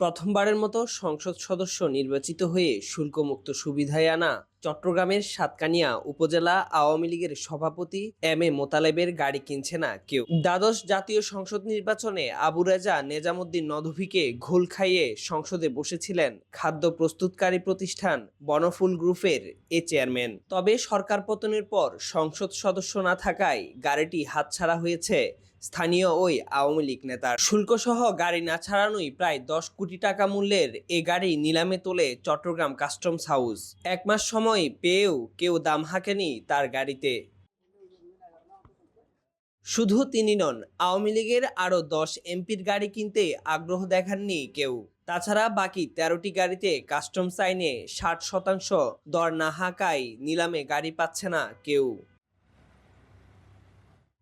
প্রথমবারের মতো সংসদ সদস্য নির্বাচিত হয়ে শুল্কমুক্ত সুবিধায় আনা চট্টগ্রামের সাতকানিয়া উপজেলা আওয়ামী লীগের সভাপতি এম এ মোতালেবের গাড়ি কিনছে না কেউ। দ্বাদশ জাতীয় সংসদ নির্বাচনে আবু রেজা নেজামুদ্দিন নদভীকে ঘোল খাইয়ে সংসদে বসেছিলেন খাদ্য প্রস্তুতকারী প্রতিষ্ঠান বনফুল গ্রুপের এ চেয়ারম্যান। তবে সরকার পতনের পর সংসদ সদস্য না থাকায় গাড়িটি হাতছাড়া হয়েছে স্থানীয় ওই আওয়ামী লীগ নেতার। শুল্কসহ গাড়ি না ছাড়ানোই প্রায় দশ কোটি টাকা মূল্যের এ গাড়ি নিলামে তোলে চট্টগ্রাম কাস্টমস হাউস। এক মাস সময় পেয়েও কেউ দাম হাঁকেনি তার গাড়িতে। শুধু তিনি নন, আওয়ামী লীগের আরও দশ এমপির গাড়ি কিনতে আগ্রহ দেখাননি কেউ। তাছাড়া বাকি তেরোটি গাড়িতে কাস্টমস আইনে ষাট শতাংশ দর না হাঁকায় নিলামে গাড়ি পাচ্ছে না কেউ।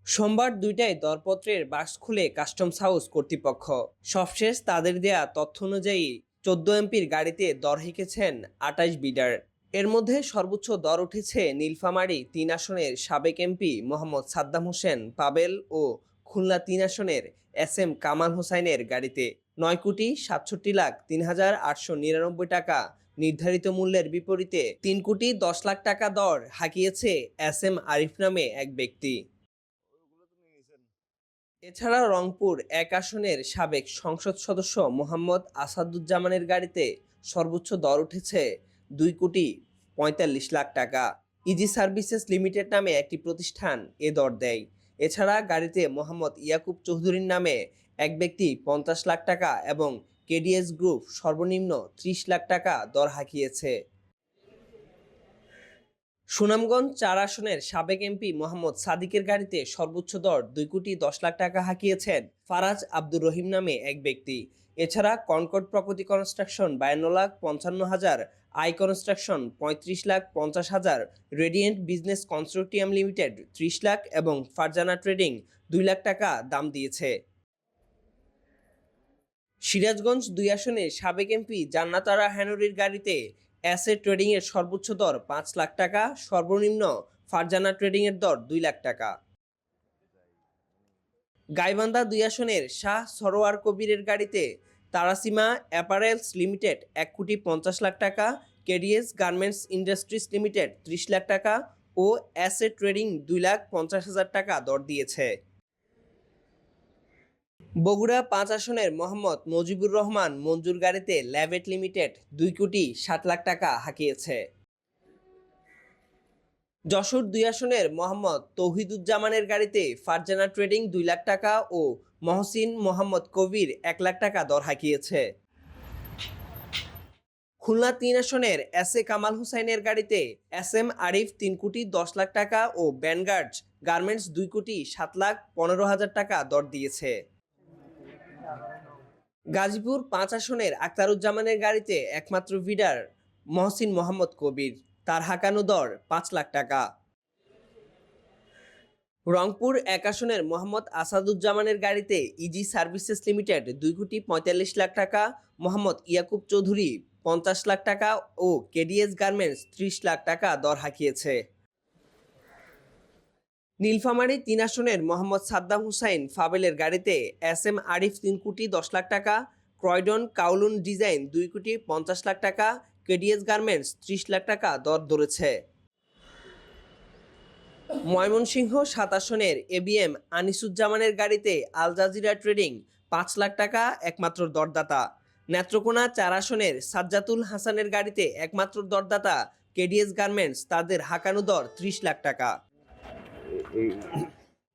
সোমবার দুইটায় দরপত্রের বাক্স খুলে কাস্টমস হাউস কর্তৃপক্ষ। সবশেষ তাদের দেয়া তথ্য অনুযায়ী চোদ্দ এমপির গাড়িতে দর হেঁকেছেন আটাইশ বিডার। এর মধ্যে সর্বোচ্চ দর উঠেছে নীলফামারী তিন আসনের সাবেক এমপি মোহাম্মদ সাদ্দাম হোসেন পাবেল ও খুলনা তিন আসনের এস এম কামাল হোসাইনের গাড়িতে। নয় কোটি সাতষট্টি লাখ তিন হাজার আটশো নিরানব্বই টাকা নির্ধারিত মূল্যের বিপরীতে তিন কোটি দশ লাখ টাকা দর হাঁকিয়েছে এস এম আরিফ নামে এক ব্যক্তি। এছাড়া রংপুর এক আসনের সাবেক সংসদ সদস্য মোহাম্মদ আসাদুজ্জামানের গাড়িতে সর্বোচ্চ দর উঠেছে দুই কোটি পঁয়তাল্লিশ লাখ টাকা। ইজি সার্ভিসেস লিমিটেড নামে একটি প্রতিষ্ঠান এ দর দেয়। এছাড়া গাড়িতে মোহাম্মদ ইয়াকুব চৌধুরীর নামে এক ব্যক্তি পঞ্চাশ লাখ টাকা এবং কেডিএস গ্রুপ সর্বনিম্ন ত্রিশ লাখ টাকা দর হাঁকিয়েছে। সুনামগঞ্জ চার আসনের সাবেক এমপি মোহাম্মদ সাদিকের গাড়িতে সর্বোচ্চ দর দুই কোটি দশ লাখ টাকা হাঁকিয়েছেন ফারাজ আব্দুর রহিম নামে এক ব্যক্তি। এছাড়া কনকর্ড প্রকৃতি কনস্ট্রাকশন বায়ান্ন লাখ পঞ্চান্ন হাজার, আই কনস্ট্রাকশন পঁয়ত্রিশ লাখ পঞ্চাশ হাজার, রেডিয়েন্ট বিজনেস কনসোর্টিয়াম লিমিটেড ত্রিশ লাখ এবং ফারজানা ট্রেডিং দুই লাখ টাকা দাম দিয়েছে। সিরাজগঞ্জ দুই আসনে সাবেক এমপি জান্নাতারা হ্যানুরির গাড়িতে অ্যাসেট ট্রেডিং এর সর্বোচ্চ দর পাঁচ লাখ টাকা, সর্বনিম্ন ফারজানা ট্রেডিং এর দর দুই লাখ টাকা। গাইবান্ধা দুই আসনের শাহ সরোয়ার কবিরের গাড়িতে তারাসীমা অ্যাপারেলস লিমিটেড এক কোটি পঞ্চাশ লাখ টাকা, কেডিএস গার্মেন্টস ইন্ডাস্ট্রিজ লিমিটেড ত্রিশ লাখ টাকা ও অ্যাসেট ট্রেডিং দুই লাখ পঞ্চাশ হাজার টাকা দর দিয়েছে। বগুড়া পাঁচ আসনের মোহাম্মদ মজিবুর রহমান মঞ্জুর গাড়িতে ল্যাবেট লিমিটেড দুই কোটি ষাট লাখ টাকা হাঁকিয়েছে। যশোর দুই আসনের মোহাম্মদ তৌহিদুজ্জামানের গাড়িতে ফারজানা ট্রেডিং দুই লাখ টাকা ও মহসিন মোহাম্মদ কবির এক লাখ টাকা দর হাঁকিয়েছে। খুলনা তিন আসনের এস এ কামাল হুসাইনের গাড়িতে এস এম আরিফ তিন কোটি দশ লাখ টাকা ও ব্যানগার্ড গার্মেন্টস দুই কোটি সাত লাখ পনেরো হাজার টাকা দর দিয়েছে। গাজীপুর পাঁচ আসনের আক্তারুজ্জামানের গাড়িতে একমাত্র ভিডার মহসিন মোহাম্মদ কবির। তার হাঁকানো দর পাঁচ লাখ টাকা। রংপুর এক আসনের মোহাম্মদ আসাদুজ্জামানের গাড়িতে ইজি সার্ভিসেস লিমিটেড দুই কোটি পঁয়তাল্লিশ লাখ টাকা, মোহাম্মদ ইয়াকুব চৌধুরী পঞ্চাশ লাখ টাকা ও কেডিএস গার্মেন্টস ত্রিশ লাখ টাকা দর হাঁকিয়েছে। নীলফামারী তিন আসনের মোহাম্মদ সাদ্দাম হুসাইন ফাবেলের গাড়িতে এস এম আরিফ তিন কোটি দশ লাখ টাকা, ক্রয়ডন কাউলুন ডিজাইন দুই কোটি পঞ্চাশ লাখ টাকা, কেডিএস গার্মেন্টস ত্রিশ লাখ টাকা দর ধরেছে। ময়মনসিংহ সাত আসনের এবিএম আনিসুজ্জামানের গাড়িতে আল জাজিরা ট্রেডিং পাঁচ লাখ টাকা একমাত্র দরদাতা। নেত্রকোনা চার আসনের সাজ্জাতুল হাসানের গাড়িতে একমাত্র দরদাতা, কেডিএস গার্মেন্টস তাদের হাঁকানো দর ত্রিশ লাখ টাকা।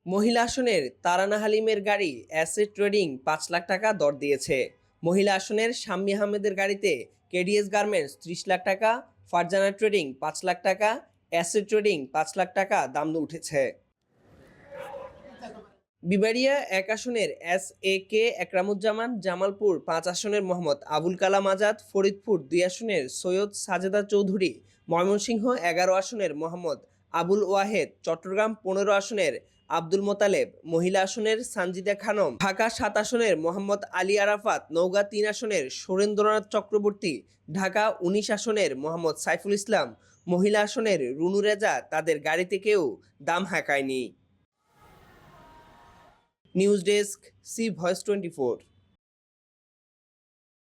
মহিলা আসনের তারানা হালিমের গাড়ি অ্যাসেট ট্রেডিং পাঁচ লাখ টাকা দর দিয়েছে। মহিলা আসনের শাম্মী আহমেদের গাড়িতে কেডিএস গার্মেন্টস ত্রিশ লাখ টাকা, ফারজানা ট্রেডিং পাঁচ লাখ টাকা, অ্যাসেট ট্রেডিং পাঁচ লাখ টাকা দাম উঠেছে। বিবাড়িয়া এক আসনের S A K Ekramuzzaman, Jamalpur পাঁচ আসনের মোহাম্মদ আবুল কালাম আজাদ, ফরিদপুর দুই আসনের সৈয়দ সাজেদা চৌধুরী, ময়মনসিংহ এগারো আসনের মোহাম্মদ আবুল ওয়াহেদ, চট্টগ্রাম পনেরো আসনের আব্দুল মোতালেব, মহিলা আসনের সানজিদা খানম, ঢাকা সাত আসনের মোহাম্মদ আলী আরাফাত, নওগাঁ তিন আসনের সুরেন্দ্রনাথ চক্রবর্তী, ঢাকা উনিশ আসনের মোহাম্মদ সাইফুল ইসলাম, মহিলা আসনের রুনু রেজা, তাদের গাড়িতে কেউ দাম হাঁকায়নি। News desk, C voice twenty four.